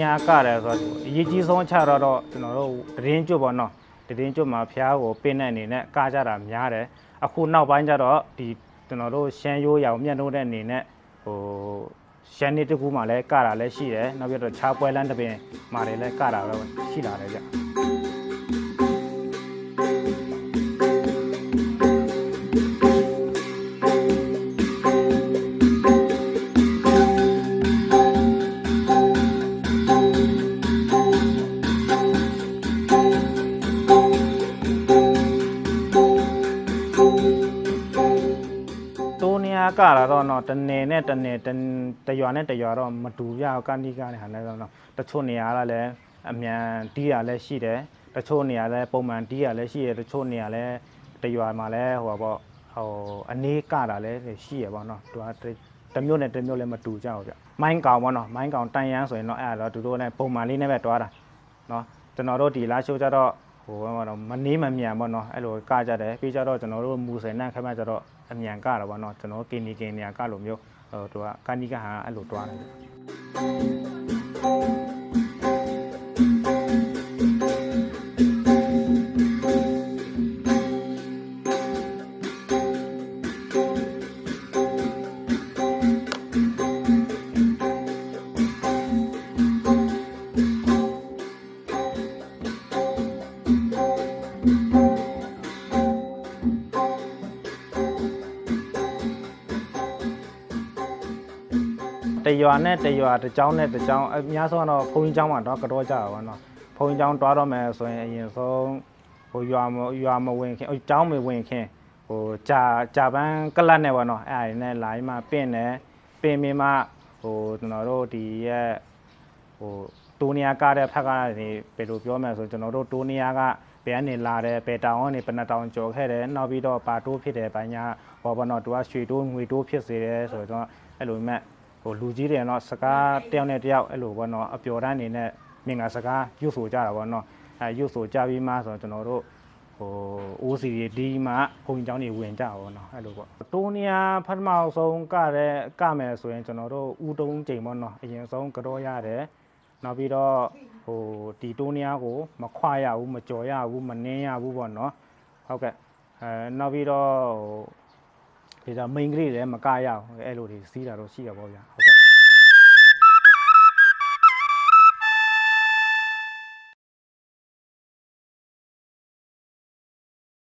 ညာကတယ်ဆိုတော့အရေးကြီးဆုံးအချက်တော့ကျွန်တော်တို့တရင်ကျွတ်ပေါ့နော်တရင်ကျွတ်မှာဖျားကိုပင်းတဲ့အနေနဲ့ကကြတာများတယ်အခုနောက်ပိုင်းကျတော့ဒီကျွန်တော်တို့ရှမ်းရိုးရောင်မြတ်လို့တဲ့အနေနဲ့ဟိုရှမ်းနေတကူမှလည်းကတာလည်းရှိတယ်နောက်ပြီးတော့ခြားပွဲလန်းတစ်ပင်မှာလည်းကတာတော့ရှိလာတယ်ဗျ တိုးနေရကတာတော့တော့တနေနဲ့တနေတတရွာနဲ့တရွာတော့မတူပြကန္တိကနဲ့ဟာနဲ့တော့တချို့နေရာကလည်းအမြန်တီးရလည်းရှိတယ်တချို့နေရာလည်းပုံမှန်တီးရလည်းရှိတယ်တချို့နေရာလည်းတရွာမှာလည်းဟိုပါပေါ့ဟိုအနေကတာလည်းရှိရပါတော့သူကတမျိုးနဲ့တမျိုးလည်းမတူကြဘူးဗျမိုင်းကောင်ပေါ့နော်မိုင်းကောင်တန်ရမ်းဆိုရင်တော့အဲ့ဒါတော့သူတို့လည်းပုံမှန်လေးနဲ့ပဲတွားတာနော်ကျွန်တော်တို့ဒီလာရှိုးကြတော့ ဟိုကတော့မနေမမြန်ပေါ့နော်အဲ့လိုကကြတယ်ပြီးကြတော့ကျွန်တော်တို့မူစင်နဲ့ခက်မှကြတော့အမြန်ကတော့ပေါ့နော်ကျွန်တော်ကင်နီကင်နီယာကလိုမျိုးဟိုသူကကန္ဒီကဟာအဲ့လိုတွားတယ် တရွာနဲ့တရွာတစ်ကြောင်းနဲ့တစ်ကြောင်းအများဆုံးကတော့ဘုံကြီးကျောင်းမှာတော့ကတော့ကြတာပေါ့နော်ဘုံကြီးကျောင်းတွားတော့မယ်ဆိုရင်အရင်ဆုံးဟိုရွာမရွာမဝင်ခင်ဟိုကျောင်းမဝင်ခင်ဟိုကြာကြာပန်းကလတ်နဲ့ပေါ့နော်အဲ့ဒါနဲ့လာပြီးမှပင့်တယ်ပင့်ပြီးမှဟိုကျွန်တော်တို့ဒီရဲ့ဟိုတိုးနီယာကားတဲ့ဖက်ကနေဘယ်လိုပြောမလဲဆိုကျွန်တော်တို့တိုးနီယာကဘယ်ကနေလာတယ်ဘယ်တောင်ကနေဘယ်နှတောင်ကျော်ခဲ့တယ်နောက်ပြီးတော့ပါတိုးဖြစ်တယ်ဘာညာဟောဘောနော်သူကရွှေတိုးငွေတိုးဖြစ်စေတယ်ဆိုတော့အဲ့လိုမဲ့ ဟိုလူကြီးတွေကတော့စကားတယောက်နဲ့တယောက်အဲ့လိုပေါ့နော်အပျော်တမ်းအနေနဲ့မြင်ကစကားရွတ်ဆိုကြတာပေါ့နော်အဲရွတ်ဆိုကြပြီးမှဆိုတော့ကျွန်တော်တို့ဟိုအိုးစီတွေဒီမှဘုံကျောင်းတွေဝင်ကြတာပေါ့နော်အဲ့လိုပေါ့တိုးနီယာဖတ်မအောင်ဆုံးကတဲ့ကမယ်ဆိုရင်ကျွန်တော်တို့ဦးတုံးချိန်ပေါ့နော်အရင်ဆုံးကတော့ရတယ်နောက်ပြီးတော့ဟိုဒီတိုးနီယာကိုမခွာရဘူးမကြော်ရဘူးမနှင်းရဘူးပေါ့နော်ဟုတ်ကဲ့အဲနောက်ပြီးတော့ဟို ဒီတော့ main grade လည်းမကရအောင်အဲ့လိုတွေစီးတာတော့ရှိရပါဗျာဟုတ်